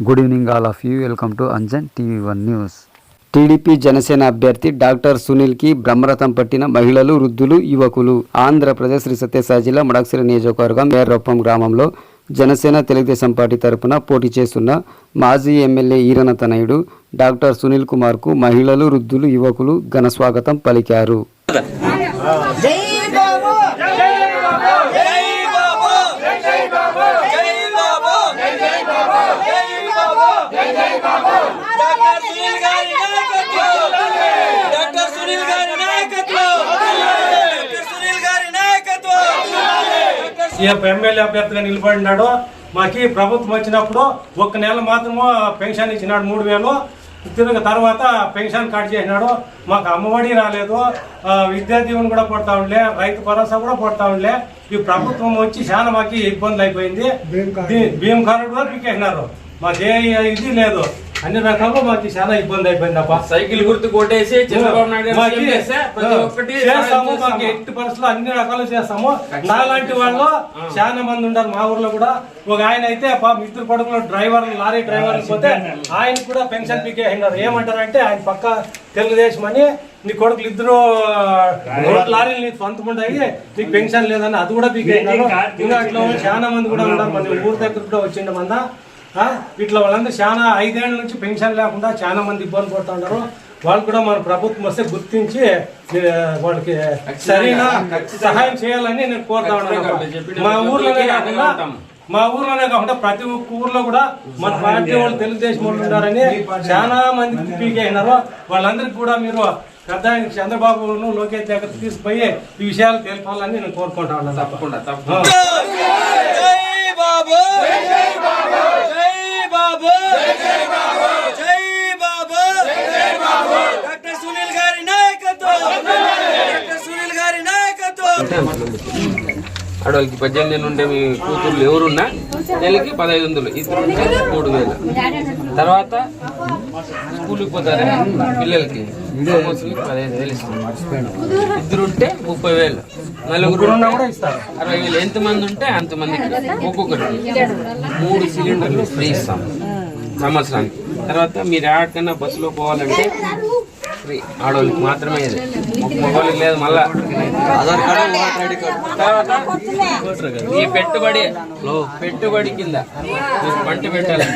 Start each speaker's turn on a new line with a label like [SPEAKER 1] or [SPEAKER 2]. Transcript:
[SPEAKER 1] Good evening all of you welcome to Anjan TV one news TDP Janasena అభ్యర్థి doctor సునీల్కి బ్రహ్మరథం పట్టిన మహిళలు వృద్ధులు యువకులు ఆంధ్రప్రదేశ్ శ్రీ సత్యసాయి జిల్లా మడక్సిరి నియోజకవర్గం మేరొప్పం గ్రామంలో జనసేన తెలుగుదేశం పార్టీ తరపున పోటీ చేస్తున్న మాజీ ఎమ్మెల్యే ఈరన తనయుడు డాక్టర్ సునీల్ కుమార్కు మహిళలు వృద్ధులు యువకులు ఘన స్వాగతం పలికారు
[SPEAKER 2] ఎమ్మెల్యే అభ్యర్థిగా నిలబడినాడు మాకి ప్రభుత్వం వచ్చినప్పుడు ఒక్క నెల మాత్రము పెన్షన్ ఇచ్చినాడు మూడు వేలు. తిరిగి తర్వాత పెన్షన్ కట్ చేసినాడు. మాకు అమ్మఒడి రాలేదు. విద్యా దీవెన కూడా పడతా ఉండే రైతు భరోసా కూడా పడతా ఉండే. ఈ ప్రభుత్వం వచ్చి చాలా మాకు ఇబ్బంది అయిపోయింది. భీమ్ కార్డు. కూడా పీకేసినారు. మాకు ఏ ఇది లేదు. అన్ని రకాలు మాకు చాలా ఇబ్బంది అయిపోయింది అప్ప
[SPEAKER 3] సైకిల్ గుర్తు కొట్టేసి చంద్రబాబు నాయుడు ప్రతి ఒక్కటి
[SPEAKER 2] చేస్తాము మాకు. ఎట్టి పరిస్థితుల్లో అన్ని రకాలు చేస్తాము. నాలాంటి వాళ్ళు చాలా మంది ఉన్నారు మా ఊర్లో కూడా. ఒక ఆయన అయితే పాపం ఇద్దరు కొడుకులు డ్రైవర్ లారీ డ్రైవర్ పోతే ఆయన కూడా పెన్షన్ పీకే అయినారు ఏమంటారంటే ఆయన పక్క తెలుగుదేశం అని నీ కొడుకులు ఇద్దరు లారీలు నీకు సొంతం ఉంటాయి నీకు పెన్షన్ లేదని అది కూడా పీకే ఇంకా అట్లా చాలా మంది కూడా ఉన్నారు. మన ఊరు దగ్గర కూడా వచ్చిండ మంద ఇట్లా వాళ్ళందరూ చాలా ఐదేళ్ళ నుంచి పెన్షన్ లేకుండా చాలా మంది ఇబ్బంది పడుతున్నారు వాళ్ళు కూడా మన ప్రభుత్వం వస్తే గుర్తించి వాళ్ళకి సరైన సహాయం చేయాలని నేను కోరుతా ఉన్నాను. మా ఊర్లోనే కాకుండా మా ఊర్లోనే కాకుండా ప్రతి ఒక్క ఊర్లో కూడా మన పార్టీ వాళ్ళు తెలుగుదేశం వాళ్ళు ఉన్నారని చాలా మంది పీకే అయినారు. వాళ్ళందరికీ కూడా మీరు పెద్ద చంద్రబాబును లోకేష్ దగ్గర తీసుకుపోయి ఈ విషయాలు తెలపాలని నేను కోరుకుంటా ఉన్నాను.
[SPEAKER 3] తప్పకుండా తప్పకుండా.
[SPEAKER 4] నాయకత్వం
[SPEAKER 3] ఆడవాళ్ళకి పద్దెనిమిది నుండి మీ కూతుర్లు ఎవరున్నా నెలకి పదహైదు వందలు. ఇద్దరు మూడు వేలు. తర్వాత స్కూల్కి పోతారు పిల్లలకి. పదహైదు వేలు ఇస్తాం ఇద్దరు ఉంటే ముప్పై వేలు. నలుగురు
[SPEAKER 2] ఇస్తారు.
[SPEAKER 3] అరవై వేలు. ఎంతమంది ఉంటే అంతమందికి ఒక్కొక్కరికి మూడు సిలిండర్లు ఫ్రీ ఇస్తాం. సంవత్సరానికి. తర్వాత మీరు ఎక్కడికైనా బస్సులో పోవాలంటే ఫ్రీ ఆడవాళ్ళకి మాత్రమే ఇది. మగవాళ్ళకి లేదు మళ్ళా. తర్వాత ఈ పెట్టుబడి పెట్టుబడి కింద. పంట పెట్టాలి